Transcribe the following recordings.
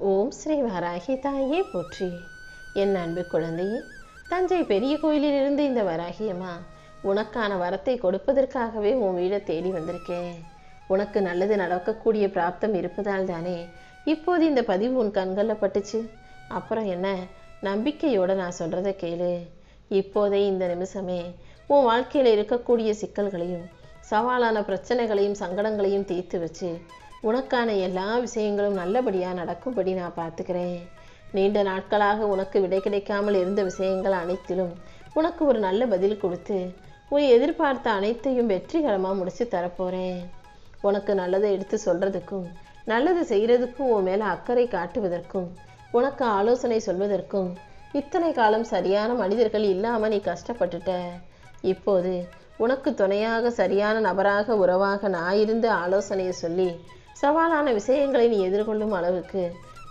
ஓம் ஸ்ரீ வராகி தாயே போற்றி. என் அன்பு குழந்தையே தஞ்சை பெரிய கோயிலிலிருந்து இந்த வராகியம்மா உனக்கான வரத்தை கொடுப்பதற்காகவே உன் வீடை தேடி வந்திருக்கேன். உனக்கு நல்லது நடக்கக்கூடிய பிராப்தம் இருப்பதால் தானே இப்போது இந்த பதிவு உன் கண்களில் பட்டுச்சு. அப்புறம் என்ன? நம்பிக்கையோட நான் சொல்கிறத கேளு. இப்போதே இந்த நிமிஷமே உன் வாழ்க்கையில் இருக்கக்கூடிய சிக்கல்களையும் சவாலான பிரச்சனைகளையும் சங்கடங்களையும் தீர்த்து வச்சு உனக்கான எல்லா விஷயங்களும் நல்லபடியாக நடக்கும்படி நான் பார்த்துக்கிறேன். நீண்ட நாட்களாக உனக்கு விடை கிடைக்காமல் இருந்த விஷயங்கள் அனைத்திலும் உனக்கு ஒரு நல்ல பதில் கொடுத்து உன் எதிர்பார்த்த அனைத்தையும் வெற்றிகரமாக முடித்து தரப்போகிறேன் உனக்கு நல்லதை எடுத்து சொல்கிறதுக்கும் நல்லது செய்கிறதுக்கும் உன் மேலே அக்கறை காட்டுவதற்கும் உனக்கு ஆலோசனை சொல்வதற்கும் இத்தனை காலம் சரியான மனிதர்கள் இல்லாமல் நீ கஷ்டப்பட்டுட்ட. இப்போது உனக்கு துணையாக சரியான நபராக உறவாக நான் இருந்து ஆலோசனையை சொல்லி சவாலான விஷயங்களை நீ எதிர்கொள்ளும் அளவுக்கு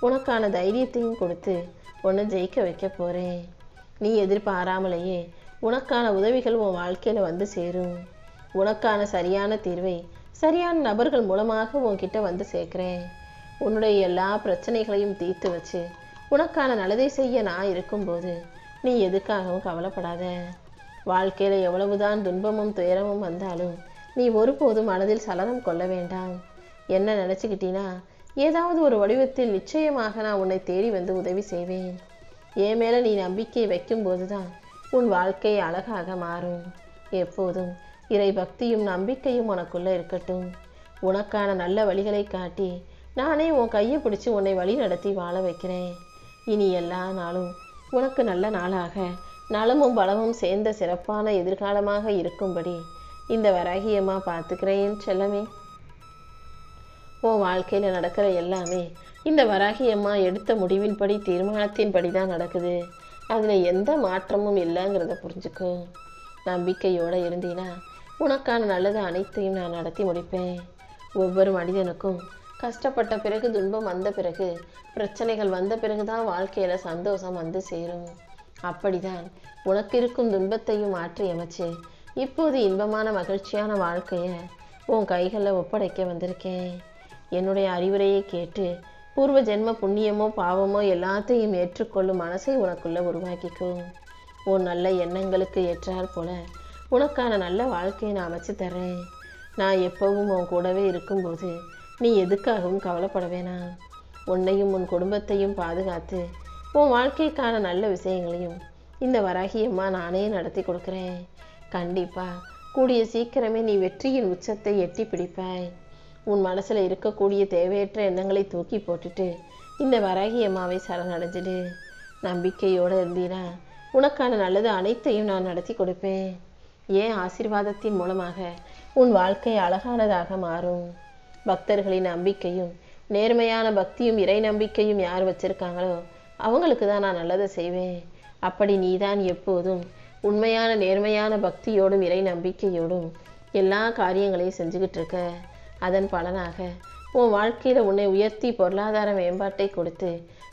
உனக்கான தைரியத்தையும் கொடுத்து உன்னை ஜெயிக்க வைக்க போகிறேன் நீ எதிர்பாராமலேயே உனக்கான உதவிகள் உன் வாழ்க்கையில் வந்து சேரும். உனக்கான சரியான தீர்வை சரியான நபர்கள் மூலமாக உன்கிட்ட வந்து சேர்க்குறேன். உன்னுடைய எல்லா பிரச்சனைகளையும் தீர்த்து வச்சு உனக்கான நல்லதை செய்ய நான் இருக்கும்போது நீ எதுக்காகவும் கவலைப்படாத. வாழ்க்கையில் எவ்வளவுதான் துன்பமும் துயரமும் வந்தாலும் நீ ஒருபோதும் மனதில் சலனம் கொள்ள வேண்டாம். என்ன நினச்சிக்கிட்டீனா ஏதாவது ஒரு வடிவத்தில் நிச்சயமாக நான் உன்னை தேடி வந்து உதவி செய்வேன். என் மேலே நீ நம்பிக்கை வைக்கும்போது தான் உன் வாழ்க்கை அழகாக மாறும். எப்போதும் இறை பக்தியும் நம்பிக்கையும் உனக்குள்ளே இருக்கட்டும். உனக்கான நல்ல வழிகளை காட்டி நானே உன் கையை பிடிச்சி உன்னை வழி நடத்தி வாழ வைக்கிறேன். இனி எல்லா நாளும் உனக்கு நல்ல நாளாக நலமும் பலமும் சேர்ந்த சிறப்பான எதிர்காலமாக இருக்கும்படி இந்த வராகியமாக பார்த்துக்கிறேன் செல்லமே. உன் வாழ்க்கையில் நடக்கிற எல்லாமே இந்த வராகி அம்மா எடுத்த முடிவின்படி தீர்மானத்தின்படி தான் நடக்குது. அதில் எந்த மாற்றமும் இல்லைங்கிறத புரிஞ்சுக்கும் நம்பிக்கையோடு இருந்தீன்னா உனக்கான நல்லது அனைத்தையும் நான் நடத்தி முடிப்பேன். ஒவ்வொரு மனிதனுக்கும் கஷ்டப்பட்ட பிறகு துன்பம் வந்த பிறகு பிரச்சனைகள் வந்த பிறகு தான் வாழ்க்கையில் சந்தோஷம் வந்து சேரும். அப்படிதான் உனக்கு இருக்கும் துன்பத்தையும் மாற்றி அமைச்சு இப்போது இன்பமான மகிழ்ச்சியான வாழ்க்கையை உன் கைகளில் ஒப்படைக்க வந்திருக்கேன். என்னுடைய அறிவுரையை கேட்டு பூர்வ ஜென்ம புண்ணியமோ பாவமோ எல்லாத்தையும் ஏற்றுக்கொள்ளும் மனசை உனக்குள்ள உருவாக்கிக்கோ. உன் நல்ல எண்ணங்களுக்கு ஏற்றாற் போல உனக்கான நல்ல வாழ்க்கையை நான் அமைச்சு தர்றேன். நான் எப்பவும் உன் கூடவே இருக்கும்போது நீ எதுக்காகவும் கவலைப்பட வேணாம் உன்னையும் உன் குடும்பத்தையும் பாதுகாத்து உன் வாழ்க்கைக்கான நல்ல விஷயங்களையும் இந்த வராகியம்மா நானே நடத்தி கொடுக்குறேன். கண்டிப்பாக கூடிய சீக்கிரமே நீ வெற்றியின் உச்சத்தை எட்டி பிடிப்பாய். உன் மனசில் இருக்கக்கூடிய தேவையற்ற எண்ணங்களை தூக்கி போட்டுட்டு இந்த வராகி அம்மாவை சரணடைஞ்சிடு. நம்பிக்கையோட இருந்தீனா உனக்கான நல்லது அனைத்தையும் நான் நடத்தி கொடுப்பேன். ஏன் ஆசீர்வாதத்தின் மூலமாக உன் வாழ்க்கை அழகானதாக மாறும்? பக்தர்களின் நம்பிக்கையும் நேர்மையான பக்தியும் இறை நம்பிக்கையும் யார் வச்சிருக்காங்களோ அவங்களுக்கு தான் நான் நல்லதை செய்வேன். அப்படி நீதான் எப்போதும் உண்மையான நேர்மையான பக்தியோடும் இறை நம்பிக்கையோடும் எல்லா காரியங்களையும் செஞ்சுக்கிட்டு இருக்க. அதன் பலனாக உன் வாழ்க்கையில் உன்னை உயர்த்தி பொருளாதார மேம்பாட்டை கொடுத்து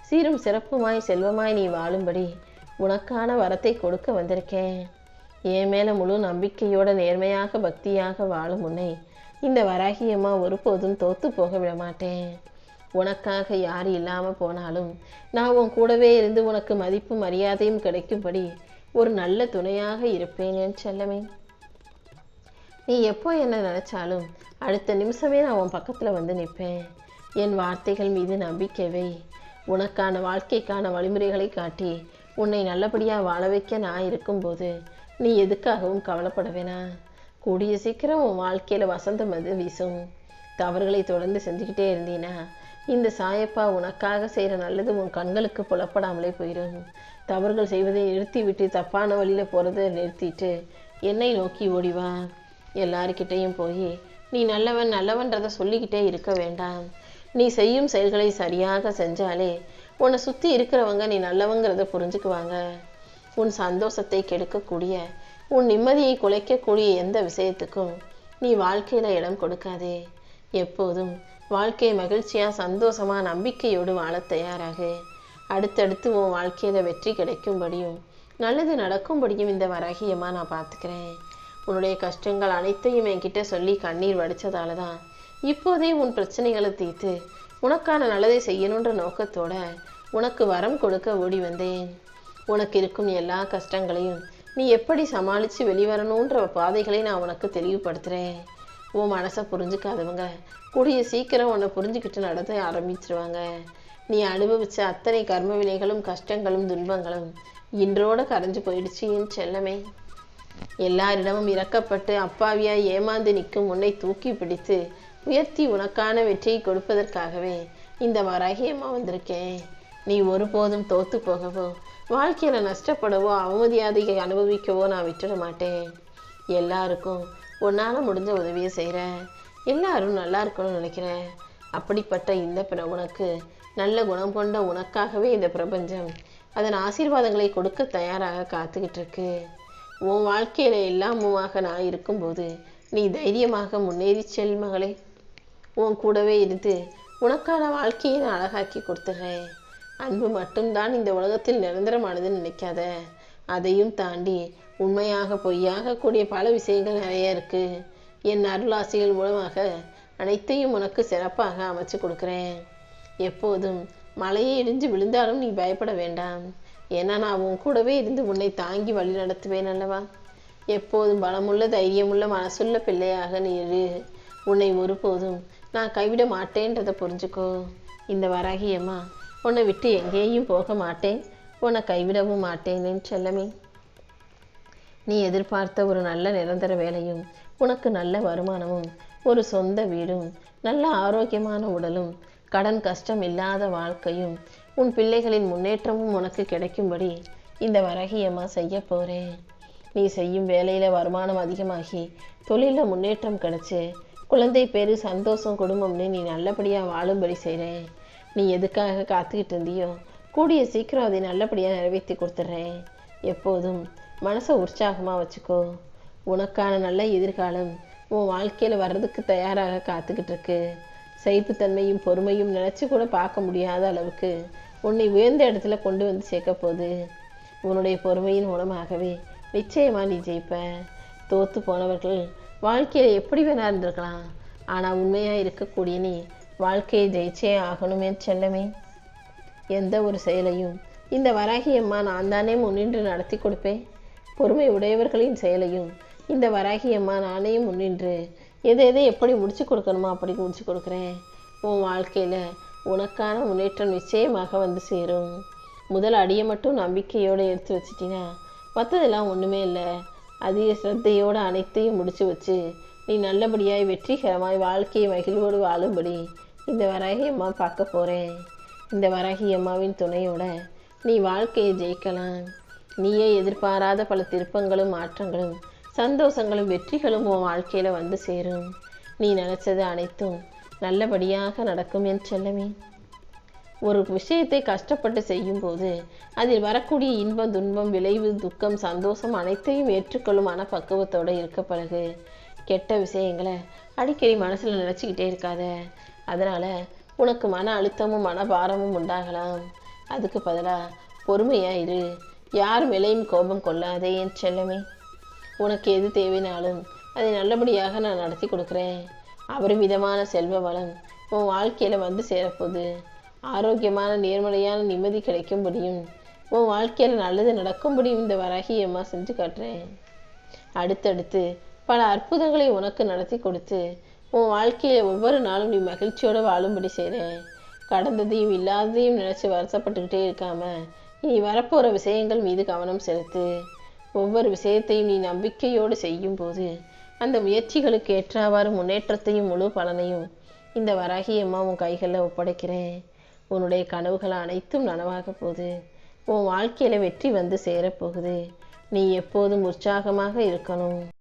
சீரும் சிறப்புமாய் செல்வமாய் நீ வாழும்படி உனக்கான வரத்தை கொடுக்க வந்திருக்கேன். என் மேலே முழு நம்பிக்கையோட நேர்மையாக பக்தியாக வாழும் உன்னை இந்த வராகியம்மா ஒருபோதும் தோத்து போக விட மாட்டேன். உனக்காக யார் இல்லாமல் போனாலும் நான் உன் கூடவே இருந்து உனக்கு மதிப்பும் மரியாதையும் கிடைக்கும்படி ஒரு நல்ல துணையாக இருப்பேன் என் செல்லமே. நீ எப்போ என்ன நினச்சாலும் அடுத்த நிமிஷமே நான் உன் பக்கத்தில் வந்து நிற்பேன். என் வார்த்தைகள் மீது நம்பிக்கை உனக்கான வாழ்க்கைக்கான வழிமுறைகளை காட்டி உன்னை நல்லபடியாக வாழ வைக்க நான் இருக்கும்போது நீ எதுக்காகவும் கவலைப்பட வேணாம் கூடிய சீக்கிரம் உன் வாழ்க்கையில் வசந்தம் அது வீசும். தவறுகளை தொடர்ந்து செஞ்சுக்கிட்டே இருந்தீனா இந்த சாயப்பா உனக்காக செய்கிற நல்லது உன் கண்களுக்கு புலப்படாமலே போயிடும் தவறுகள் செய்வதை நிறுத்திவிட்டு தப்பான வழியில் போகிறத நிறுத்திட்டு என்னை நோக்கி ஓடிவா எல்லாருக்கிட்டேயும் போய் நீ நல்லவன் நல்லவன்றதை சொல்லிக்கிட்டே இருக்க வேண்டாம். நீ செய்யும் செயல்களை சரியாக செஞ்சாலே உன்னை சுற்றி இருக்கிறவங்க நீ நல்லவங்கிறத புரிஞ்சுக்குவாங்க. உன் சந்தோஷத்தை கெடுக்கக்கூடிய உன் நிம்மதியை குலைக்கக்கூடிய எந்த விஷயத்துக்கும் நீ வாழ்க்கையில் இடம் கொடுக்காதே. எப்போதும் வாழ்க்கை மகிழ்ச்சியாக சந்தோஷமாக நம்பிக்கையோடு வாழ தயாராகு. அடுத்தடுத்து உன் வாழ்க்கையில் வெற்றி கிடைக்கும்படியும் நல்லது நடக்கும்படியும் இந்த வராகியமாக நான் பார்த்துக்கிறேன். உன்னுடைய கஷ்டங்கள் அனைத்தையும் என்கிட்ட சொல்லி கண்ணீர் வடித்ததால தான் இப்போதே உன் பிரச்சனைகளை தீர்த்து உனக்கான நல்லதை செய்யணுன்ற நோக்கத்தோட உனக்கு வரம் கொடுக்க ஓடி வந்தேன். உனக்கு இருக்கும் எல்லா கஷ்டங்களையும் நீ எப்படி சமாளித்து வெளிவரணுன்ற பாதைகளை நான் உனக்கு தெளிவுபடுத்துகிறேன் உன் மனசை புரிஞ்சுக்காதவங்க கூடிய சீக்கிரம் உன்னை புரிஞ்சுக்கிட்டு நடத்த ஆரம்பிச்சிருவாங்க. நீ அனுபவிச்ச அத்தனை கர்ம வினைகளும் கஷ்டங்களும் துன்பங்களும் இன்றோடு கரைஞ்சு போயிடுச்சு என் செல்லமே. எல்லாரிடமும் இறக்கப்பட்டு அப்பாவியாய் ஏமாந்து நிற்கும் உன்னை தூக்கி பிடித்து உயர்த்தி உனக்கான வெற்றியை கொடுப்பதற்காகவே இந்த வராகி வந்திருக்கேன். நீ ஒருபோதும் தோத்து போகவோ வாழ்க்கையில நஷ்டப்படவோ அவமதியாதையை அனுபவிக்கவோ நான் விட்டுட மாட்டேன். எல்லாருக்கும் உன்னால முடிஞ்ச உதவியை செய்கிறேன் எல்லாரும் நல்லா இருக்கணும்னு நினைக்கிறேன். அப்படிப்பட்ட இந்த பிற உனக்கு நல்ல குணம் கொண்ட உனக்காகவே இந்த பிரபஞ்சம் அதன் ஆசீர்வாதங்களை கொடுக்க தயாராக காத்துக்கிட்டு இருக்கு. உன் வாழ்க்கையில எல்லாமுமாக நான் இருக்கும்போது நீ தைரியமாக முன்னேறி செல் மகளே. உன் கூடவே இருந்து உனக்கான வாழ்க்கையை நான் அழகாக்கி கொடுத்துட்றேன் அன்பு மட்டும்தான் இந்த உலகத்தில் நிரந்தரமானதுன்னு நினைக்காத. அதையும் தாண்டி உண்மையாக பொய்யாக கூடிய பல விஷயங்கள் நிறைய இருக்கு. என் அருளாசிகள் மூலமாக அனைத்தையும் உனக்கு சிறப்பாக அமைச்சு கொடுக்குறேன். எப்போதும் மலையை இடிஞ்சு விழுந்தாலும் நீ பயப்பட வேண்டாம். ஏன்னா நான் உன் கூடவே இருந்து உன்னை தாங்கி வழி நடத்துவேன் அல்லவா? எப்போதும் பலமுள்ள தைரியமுள்ள மனசுள்ள பிள்ளையாக நீ இரு. உன்னை ஒருபோதும் நான் கைவிட மாட்டேன்றதை புரிஞ்சுக்கோ. இந்த வராகியம்மா உன்னை விட்டு எங்கேயும் போக மாட்டேன். உன்னை கைவிடவும் மாட்டேனேன் செல்லமே. நீ எதிர்பார்த்த ஒரு நல்ல நிரந்தர வேலையும் உனக்கு நல்ல வருமானமும் ஒரு சொந்த வீடும் நல்ல ஆரோக்கியமான உடலும் கடன் கஷ்டம் இல்லாத வாழ்க்கையும் உன் பிள்ளைகளின் முன்னேற்றமும் உனக்கு கிடைக்கும்படி இந்த வரகியம்மா செய்ய போகிறேன் நீ செய்யும் வேலையில் வருமானம் அதிகமாகி தொழிலில் முன்னேற்றம் கிடைச்சி குழந்தை பேர் சந்தோஷம் குடும்பம்னு நீ நல்லபடியாக வாழும்படி செய்கிறேன் நீ எதுக்காக காத்துக்கிட்டு இருந்தியோ கூடிய சீக்கிரம் அதை நல்லபடியாக நிறைவேற்றி கொடுத்துட்றேன் எப்போதும் மனசை உற்சாகமாக வச்சுக்கோ. உனக்கான நல்ல எதிர்காலம் உன் வாழ்க்கையில் வர்றதுக்கு தயாராக காத்துக்கிட்டு இருக்கு. சகிப்புத்தன்மையும் பொறுமையும் நினச்சி கூட பார்க்க முடியாத அளவுக்கு உன்னை உயர்ந்த இடத்துல கொண்டு வந்து சேர்க்க போகுது. உன்னுடைய பொறுமையின் மூலமாகவே நிச்சயமாக நீ ஜெயிப்ப. தோற்று போனவர்கள் வாழ்க்கையில் எப்படி வேணா இருந்திருக்கலாம். ஆனால் உண்மையாக இருக்கக்கூடிய நீ வாழ்க்கையை ஜெயிச்சே ஆகணுமே செல்லமே. எந்த ஒரு செயலையும் இந்த வராகி அம்மா நான் தானே முன்னின்று நடத்தி கொடுப்பேன். பொறுமை உடையவர்களின் செயலையும் இந்த வராகி அம்மா நானே முன்னின்று எதை எதை எப்படி முடிச்சு கொடுக்கணுமோ அப்படி முடிச்சு கொடுக்குறேன்? உன் வாழ்க்கையில் உனக்கான முன்னேற்றம் நிச்சயமாக வந்து சேரும். முதல் அடியை மட்டும் நம்பிக்கையோடு எடுத்து வச்சிட்டினா மற்றதெல்லாம் ஒன்றுமே இல்லை. அதிக சிரத்தையோடு அனைத்தையும் முடிச்சு வச்சு நீ நல்லபடியாய் வெற்றிகரமாய் வாழ்க்கையை மகிழ்வோடு வாழும்படி இந்த வராகி அம்மா பார்க்க போகிறேன் இந்த வராகி அம்மாவின் துணையோட நீ வாழ்க்கையை ஜெயிக்கலாம். நீயே எதிர்பாராத பல திருப்பங்களும் மாற்றங்களும் சந்தோஷங்களும் வெற்றிகளும் உன் வாழ்க்கையில் வந்து சேரும். நீ நினச்சது அனைத்தும் நல்லபடியாக நடக்கும் என் சொல்லவே ஒரு விஷயத்தை கஷ்டப்பட்டு செய்யும்போது அதில் வரக்கூடிய இன்பம் துன்பம் விளைவு துக்கம் சந்தோஷம் அனைத்தையும் ஏற்றுக்கொள்ளும் மனப்பக்குவத்தோடு இருக்க பழகு. கெட்ட விஷயங்களை அடிக்கடி மனசில் நினச்சிக்கிட்டே இருக்காத. அதனால் உனக்கு மன அழுத்தமும் மனபாரமும் உண்டாகலாம். அதுக்கு பதிலாக பொறுமையாக இரு. யார் மேலேயும் கோபம் கொள்ளாதே என் செல்லமே. உனக்கு எது தேவைனாலும் அதை நல்லபடியாக நான் நடத்தி கொடுக்குறேன். அபரிமிதமான செல்வ வளம். உன் வாழ்க்கையில் வந்து சேரப்போகுது. ஆரோக்கியமான நேர்மறையான நிம்மதி கிடைக்கும்படியும் உன் வாழ்க்கையில் நல்லது நடக்கும்படியும் இந்த வராகி அம்மா செஞ்சு காட்டுறேன். அடுத்தடுத்து பல அற்புதங்களை உனக்கு நடத்தி கொடுத்து உன் வாழ்க்கையை ஒவ்வொரு நாளும் நீ மகிழ்ச்சியோடு வாழும்படி செய்கிறேன் கடந்ததையும் இல்லாததையும் நினச்சி வருத்தப்பட்டுக்கிட்டே இருக்காம இனி வரப்போகிற விஷயங்கள் மீது கவனம் செலுத்து. ஒவ்வொரு விஷயத்தையும் நீ நம்பிக்கையோடு செய்யும் போது அந்த முயற்சிகளுக்கு ஏற்றாவாறு முன்னேற்றத்தையும் முழு பலனையும் இந்த வராகி அம்மா உன் கைகளில் ஒப்படைக்கிறேன். உன்னுடைய கனவுகள் அனைத்தும் நனவாக போகுது. உன் வாழ்க்கையில் வெற்றி வந்து சேரப்போகுது. நீ எப்போதும் உற்சாகமாக இருக்கணும்.